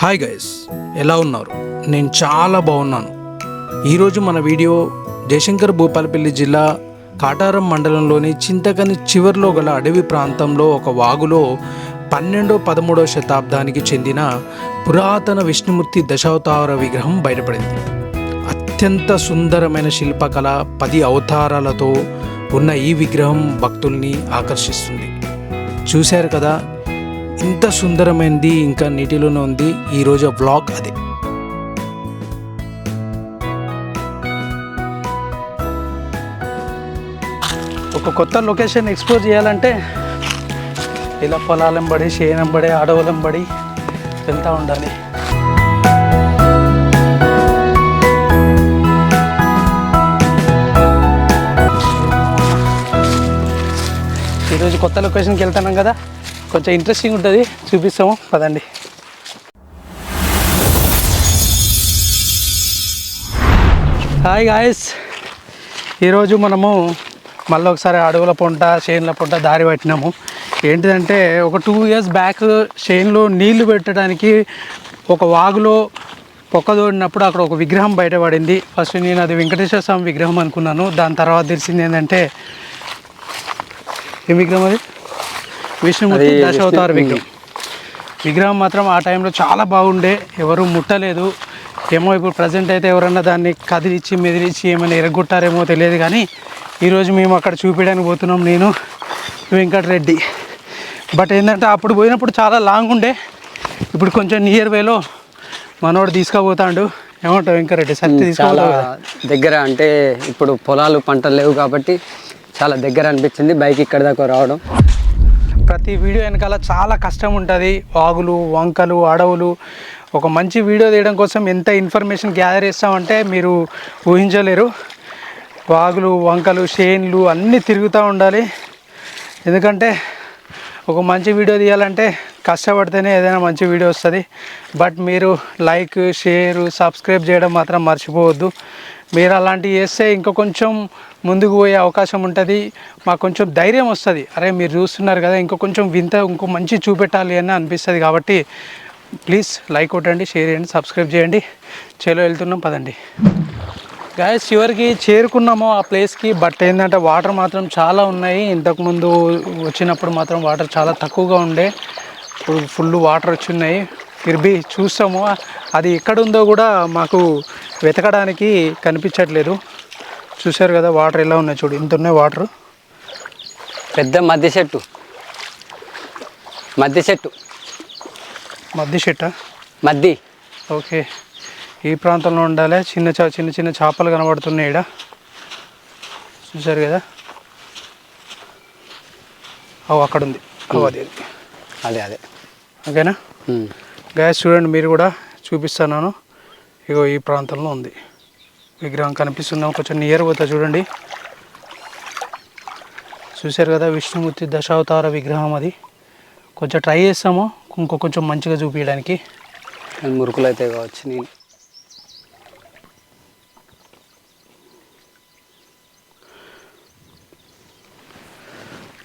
Hi guys ఎలా ఉన్నారు? నేను చాలా బాగున్నాను. ఈరోజు మన వీడియో జయశంకర్ భూపాలపల్లి జిల్లా కాటారం మండలంలోని చింతకని చివర్లో గల అడవి ప్రాంతంలో ఒక వాగులో పన్నెండో పదమూడో శతాబ్దానికి చెందిన పురాతన విష్ణుమూర్తి దశావతార విగ్రహం బయటపడింది. అత్యంత సుందరమైన శిల్పకళ పది అవతారాలతో ఉన్న ఈ విగ్రహం భక్తుల్ని ఆకర్షిస్తుంది. చూశారు కదా ఇంత సుందరమైనది ఇంకా నీటిలోనే ఉంది ఈరోజు బ్లాగ్ అదే. ఒక కొత్త లొకేషన్ ఎక్స్ప్లోర్ చేయాలంటే ఇలా పొలాలంబడి చేయనంబడి అడవులంబడి వెళ్తూ ఉండాలి. ఈరోజు కొత్త లొకేషన్కి వెళ్తున్నాం కదా? కొంచెం ఇంట్రెస్టింగ్ ఉంటుంది. చూపిస్తాము. పదండి. హాయ్ గాయస్ ఈరోజు మనము మళ్ళీ ఒకసారి అడవుల పొంట చేనుల పొంట దారి పట్టినాము. ఏంటిదంటే ఒక టూ ఇయర్స్ బ్యాక్ చేనులో నీళ్ళు పెట్టడానికి ఒక వాగులో పొక్కదోడినప్పుడు అక్కడ ఒక విగ్రహం బయటపడింది. ఫస్ట్ నేను అది వెంకటేశ్వర స్వామి విగ్రహం అనుకున్నాను. దాని తర్వాత తెలిసింది ఏంటంటే ఏ విగ్రహం అది? విష్ణుమూర్తి దశావతార విగ్రహం. విగ్రహం మాత్రం ఆ టైంలో చాలా బాగుండే. ఎవరు ముట్టలేదు. ఏమో ఇప్పుడు ప్రజెంట్ అయితే ఎవరన్నా దాన్ని కదిలిచ్చి మెదిలిచ్చి ఏమైనా ఎరగొట్టారేమో తెలియదు కానీ ఈరోజు మేము అక్కడ చూపించడానికి పోతున్నాం నేను వెంకటరెడ్డి. బట్ ఏంటంటే అప్పుడు పోయినప్పుడు చాలా లాంగ్ ఉండే. ఇప్పుడు కొంచెం నియర్ వేలో మనోడు తీసుకుపోతాడు. ఏమంటావు వెంకటరెడ్డి? తీసుకుపోతావు కదా? దగ్గర అంటే ఇప్పుడు పొలాలు పంటలు లేవు కాబట్టి చాలా దగ్గర అనిపించింది. బైక్ ఇక్కడ దాకా రావడం. ప్రతి వీడియో వెనకాల చాలా కష్టం ఉంటుంది. వాగులు వంకలు అడవులు. ఒక మంచి వీడియో తీయడం కోసం ఎంత ఇన్ఫర్మేషన్ గ్యాదర్ చేస్తామంటే మీరు ఊహించలేరు. వాగులు వంకలు షేన్లు అన్నీ తిరుగుతూ ఉండాలి. ఎందుకంటే ఒక మంచి వీడియో తీయాలంటే కష్టపడితేనే ఏదైనా మంచి వీడియో వస్తుంది. బట్ మీరు లైక్ షేర్ సబ్స్క్రైబ్ చేయడం మాత్రం మర్చిపోవద్దు. మీరు అలాంటివి చేస్తే ఇంకా కొంచెం ముందుకు పోయే అవకాశం ఉంటుంది. మాకు కొంచెం ధైర్యం వస్తుంది. అరే మీరు చూస్తున్నారు కదా ఇంకో కొంచెం వింత ఇంకో మంచి చూపెట్టాలి అని అనిపిస్తుంది కాబట్టి ప్లీజ్ లైక్ కొట్టండి షేర్ చేయండి సబ్స్క్రైబ్ చేయండి. చేలో వెళ్తున్నాం పదండి. గాయస్ చివరికి చేరుకున్నాము ఆ ప్లేస్కి బట్ ఏంటంటే వాటర్ మాత్రం చాలా ఉన్నాయి. ఇంతకుముందు వచ్చినప్పుడు మాత్రం వాటర్ చాలా తక్కువగా ఉండే. ఇప్పుడు ఫుల్ వాటర్ వచ్చి ఉన్నాయి. తిరిగి చూస్తాము. అది ఎక్కడుందో కూడా మాకు వెతకడానికి కనిపించట్లేదు. చూశారు కదా వాటర్ ఎలా ఉన్నాయి చూడు ఇంత ఉన్నాయి వాటర్. పెద్ద మధ్య చెట్టు. మధ్య చెట్టు. మధ్య చెట్ట? మధ్య. ఓకే. ఈ ప్రాంతంలో ఉండాలి. చిన్న చా చిన్న చిన్న చేపలు కనబడుతున్నాయి ఇక్కడ చూశారు కదా? అవు అక్కడ ఉంది. అవు అది అది. అదే ఓకేనా. గ్యాస్ చూడండి మీరు కూడా చూపిస్తున్నాను ఇగో ఈ ప్రాంతంలో ఉంది. విగ్రహం కనిపిస్తున్నాం కొంచెం నియర్ పోతా చూడండి. చూశారు కదా విష్ణుమూర్తి దశావతార విగ్రహం అది. కొంచెం ట్రై చేస్తాము. ఇంకో కొంచెం మంచిగా చూపించడానికి. మురుకులు అయితే కావచ్చు నేను.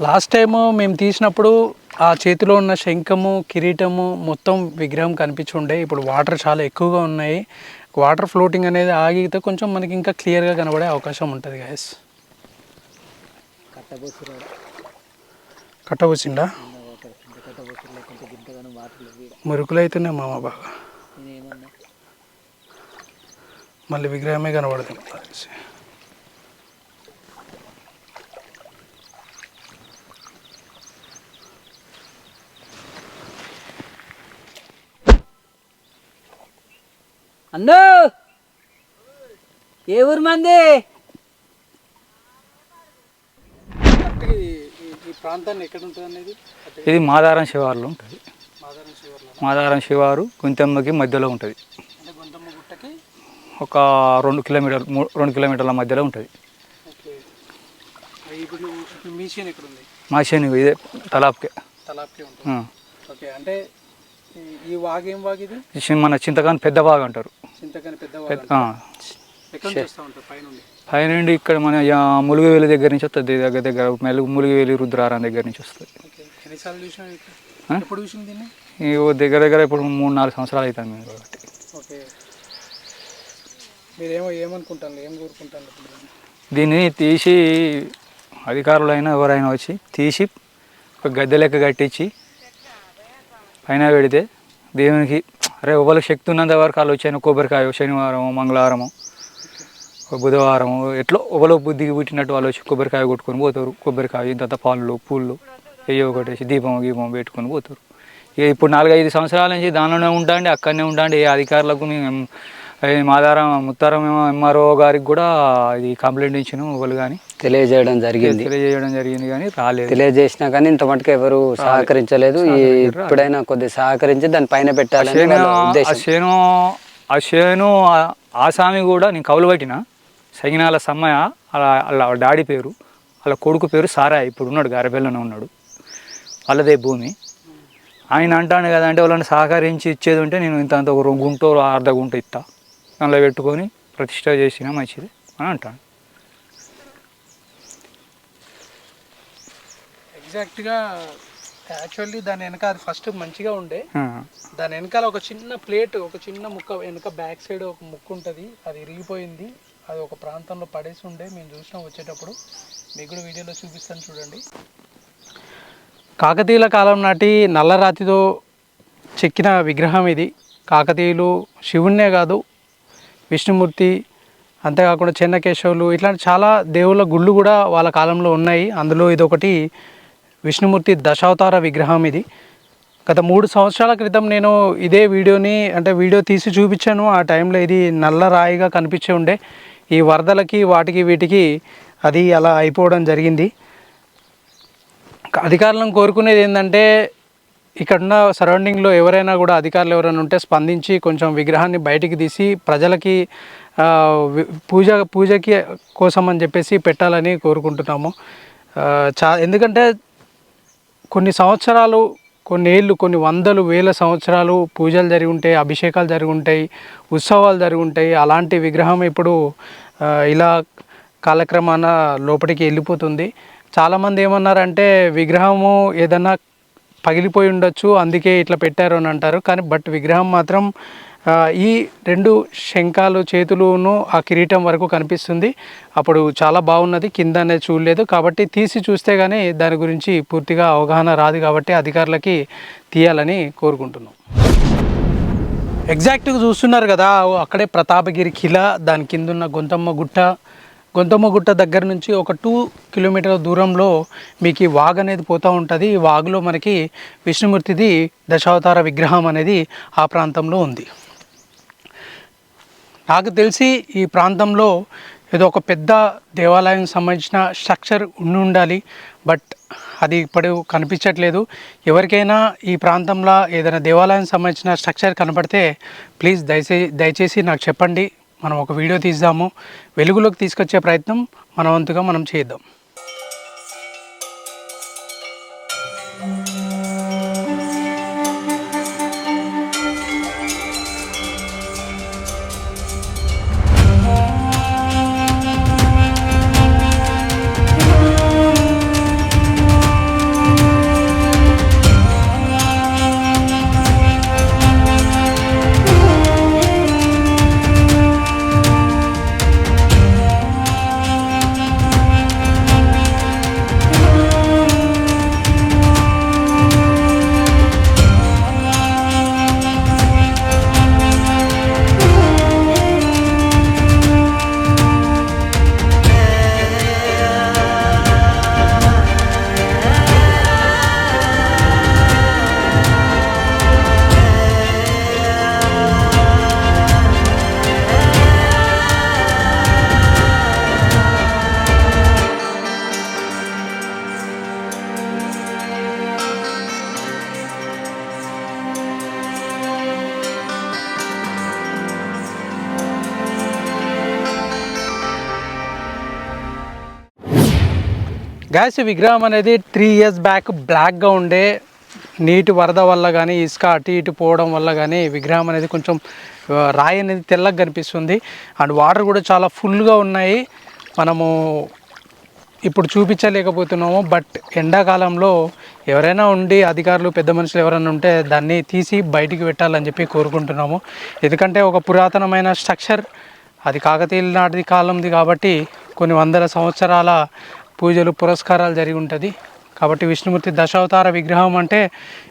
లాస్ట్ టైం మేము తీసినప్పుడు ఆ చేతిలో ఉన్న శంఖము కిరీటము మొత్తం విగ్రహం కనిపించి ఉండే ఇప్పుడు వాటర్ చాలా ఎక్కువగా ఉన్నాయి. వాటర్ ఫ్లోటింగ్ అనేది ఆగితే కొంచెం మనకి ఇంకా క్లియర్గా కనబడే అవకాశం ఉంటుంది గాయస్ కట్టబోసిండా? మురుకులు అవుతున్నాయి మామ బాగా. మళ్ళీ విగ్రహమే కనబడుతుంది అన్నో! ఏ ఊరు మంది? ఈ ప్రాంతాన్ని ఎక్కడ ఉంటుంది అనేది ఇది మాదారం శివారులో ఉంటుంది. మాదారం శివారు గుంతెమ్మకి మధ్యలో ఉంటుంది. అంటే గొంతమ్మ గుట్టకి? ఒక రెండు కిలోమీటర్లు మూ- రెండు కిలోమీటర్ల మధ్యలో ఉంటుంది. ఓకే. ఇప్పుడు నువ్వు ఇప్పుడు మీ చేను ఎక్కడ ఉంది మా శని ఇదే తలాప్కే. తలాప్కే ఉంటుంది. ఓకే. అంటే ఈ- వాగు ఏం వాగు ఇది? మన చింతకాని పెద్ద బాగా అంటారు. చింతకని పెద్ద వాగు పైనుండి? ఇక్కడ మన ములుగువేలి దగ్గర నుంచి వస్తుంది. దగ్గర దగ్గర మెలుగు ములుగువేలి రుద్రారం దగ్గర నుంచి వస్తుంది. దగ్గర దగ్గర ఇప్పుడు మూడు నాలుగు సంవత్సరాలు అవుతుంది మేము కాబట్టి. ఓకే. మీరేమో ఏమనుకుంటాను ఏం కోరుకుంటాను దీన్ని తీసి అధికారులైనా ఎవరైనా వచ్చి తీసి ఒక గద్దె లెక్క కట్టించి పైన పెడితే దేవునికి అరే ఎవరికి శక్తి ఉన్నంత వరకు వాళ్ళు వచ్చాను కొబ్బరికాయ శనివారము మంగళవారము బుధవారం ఎట్లా ఒకలో బుద్ధికి పుట్టినట్టు వాళ్ళు వచ్చి కొబ్బరికాయ కొట్టుకొని పోతారు. కొబ్బరికాయ ఇంత పాలు పూలు వెయ్యి ఒకటేసి దీపం గీపం పెట్టుకొని పోతారు. ఇక ఇప్పుడు నాలుగైదు సంవత్సరాల నుంచి దానిలోనే ఉంటాండి అక్కడనే ఉంటాండి. ఏ అధికారులకు మేము మాదారం ముత్తారం ఎంఆర్ఓ గారికి కూడా ఇది కంప్లైంట్ ఇచ్చినాం వాళ్ళు కానీ. తెలియజేయడం జరిగింది. తెలియజేయడం జరిగింది కానీ రాలేదు. తెలియజేసినా కానీ ఇంత మటుకు ఎవరు సహకరించలేదు. ఈ ఇప్పుడైనా కొద్దిగా సహకరించి దాని పైన పెట్టాలని చేను ఆ చేను ఆ స్వామి కూడా నేను కౌలు పట్టిన. సగినాల సమ్మయ్య అలా అలా డాడీ పేరు వాళ్ళ కొడుకు పేరు సారా ఇప్పుడు ఉన్నాడు గారబెల్లోనే ఉన్నాడు. వాళ్ళదే భూమి. ఆయన అంటాను కదా అంటే వాళ్ళని సహకరించి ఇచ్చేది ఉంటే నేను ఇంత అంత ఒక రెండు గుంట ఓ అర్ధ గుంట ఇస్తా దానిలో పెట్టుకొని ప్రతిష్ట చేసిన మంచిది అని అంటాను. ఎగ్జాక్ట్గా యాక్చువల్లీ దాని వెనక అది ఫస్ట్ మంచిగా ఉండే. దాని వెనకాల ఒక చిన్న ప్లేట్ ఒక చిన్న ముక్క వెనక బ్యాక్ సైడ్ ఒక ముక్క ఉంటుంది. అది ఇరిగిపోయింది. అది ఒక ప్రాంతంలో పడేసి ఉండే. మేము చూసినాం వచ్చేటప్పుడు. మీకు కూడా వీడియోలో చూపిస్తాను చూడండి. కాకతీయుల కాలం నాటి నల్లరాతితో చెక్కిన విగ్రహం ఇది. కాకతీయులు శివుణ్ణే కాదు విష్ణుమూర్తి అంతేకాకుండా చెన్నకేశవులు ఇట్లాంటి చాలా దేవుళ్ళ గుళ్ళు కూడా వాళ్ళ కాలంలో ఉన్నాయి. అందులో ఇదొకటి. విష్ణుమూర్తి దశావతార విగ్రహం ఇది. గత మూడు సంవత్సరాల క్రితం నేను ఇదే వీడియోని అంటే వీడియో తీసి చూపించాను. ఆ టైంలో ఇది నల్ల రాయిగా కనిపించే ఉండే. ఈ వరదలకి వాటికి వీటికి అది అలా అయిపోవడం జరిగింది. అధికారులను కోరుకునేది ఏంటంటే ఇక్కడున్న సరౌండింగ్లో ఎవరైనా కూడా అధికారులు ఎవరైనా ఉంటే స్పందించి కొంచెం విగ్రహాన్ని బయటికి తీసి ప్రజలకి పూజ పూజకి కోసం అని చెప్పేసి పెట్టాలని కోరుకుంటున్నాము. చా ఎందుకంటే కొన్ని సంవత్సరాలు కొన్ని ఏళ్ళు కొన్ని వందలు వేల సంవత్సరాలు పూజలు జరిగి ఉంటాయి అభిషేకాలు జరిగి ఉంటాయి ఉత్సవాలు జరిగి ఉంటాయి. అలాంటి విగ్రహం ఇప్పుడు ఇలా కాలక్రమాన లోపలికి వెళ్ళిపోతుంది. చాలామంది ఏమన్నారంటే విగ్రహము ఏదన్నా పగిలిపోయి ఉండొచ్చు అందుకే ఇట్లా పెట్టారు అని అంటారు. కానీ బట్ విగ్రహం మాత్రం ఈ రెండు శంఖాలు చేతులును ఆ కిరీటం వరకు కనిపిస్తుంది. అప్పుడు చాలా బాగున్నది కింద అనేది చూడలేదు. కాబట్టి తీసి చూస్తే కానీ దాని గురించి పూర్తిగా అవగాహన రాదు కాబట్టి అధికారులకి తీయాలని కోరుకుంటున్నాం. ఎగ్జాక్ట్గా చూస్తున్నారు కదా అక్కడే ప్రతాపగిరి కిలా దాని కింద ఉన్న గొంతమ్మ గుట్ట. గొంతమ్మ గుట్ట దగ్గర నుంచి ఒక టూ కిలోమీటర్ల దూరంలో మీకు ఈ వాగ్ అనేది పోతూ ఉంటుంది. ఈ వాగులో మనకి విష్ణుమూర్తిది దశావతార విగ్రహం అనేది ఆ ప్రాంతంలో ఉంది. నాకు తెలిసి ఈ ప్రాంతంలో ఏదో ఒక పెద్ద దేవాలయం సంబంధించిన స్ట్రక్చర్ ఉండి ఉండాలి బట్ అది ఇప్పుడు కనిపించట్లేదు. ఎవరికైనా ఈ ప్రాంతంలో ఏదైనా దేవాలయం సంబంధించిన స్ట్రక్చర్ కనపడితే ప్లీజ్ దయచేసి దయచేసి నాకు చెప్పండి. మనం ఒక వీడియో తీద్దాము. వెలుగులోకి తీసుకొచ్చే ప్రయత్నం మన వంతుగా మనం చేద్దాం. గ్యాస్ విగ్రహం అనేది త్రీ ఇయర్స్ బ్యాక్ బ్లాక్గా ఉండే నీటి వరద వల్ల కానీ ఇసుక అటు ఇటు పోవడం వల్ల కానీ విగ్రహం అనేది కొంచెం రాయి అనేది తెల్లగా కనిపిస్తుంది. అండ్ వాటర్ కూడా చాలా ఫుల్గా ఉన్నాయి. మనము ఇప్పుడు చూపించలేకపోతున్నాము. బట్ ఎండాకాలంలో ఎవరైనా ఉండి అధికారులు పెద్ద మనుషులు ఎవరైనా ఉంటే దాన్ని తీసి బయటికి పెట్టాలని చెప్పి కోరుకుంటున్నాము. ఎందుకంటే ఒక పురాతనమైన స్ట్రక్చర్ అది కాకతీయుల నాటి కాలంది కాబట్టి కొన్ని వందల సంవత్సరాల పూజలు పురస్కారాలు జరిగి ఉంటుంది. కాబట్టి విష్ణుమూర్తి దశావతార విగ్రహం అంటే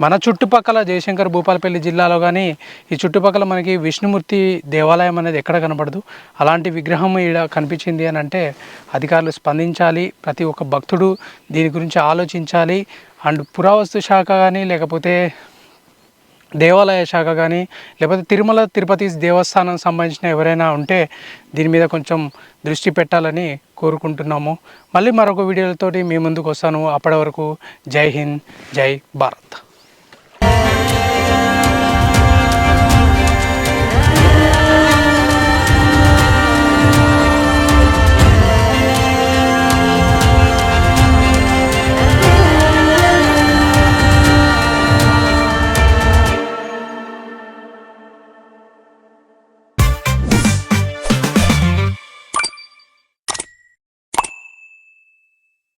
మన చుట్టుపక్కల జయశంకర్ భూపాలపల్లి జిల్లాలో కానీ ఈ చుట్టుపక్కల మనకి విష్ణుమూర్తి దేవాలయం అనేది ఎక్కడ కనపడదు అలాంటి విగ్రహం ఈడ కనిపించింది అని అంటే అధికారులు స్పందించాలి. ప్రతి ఒక్క భక్తుడు దీని గురించి ఆలోచించాలి. అండ్ పురావస్తు శాఖ కానీ లేకపోతే దేవాలయ శాఖ కానీ లేకపోతే తిరుమల తిరుపతి దేవస్థానం సంబంధించిన ఎవరైనా ఉంటే దీని మీద కొంచెం దృష్టి పెట్టాలని కోరుకుంటున్నాము. మళ్ళీ మరొక వీడియోలతోటి మీ ముందుకు వస్తాను. అప్పటి వరకు జై హింద్ జై భారత్.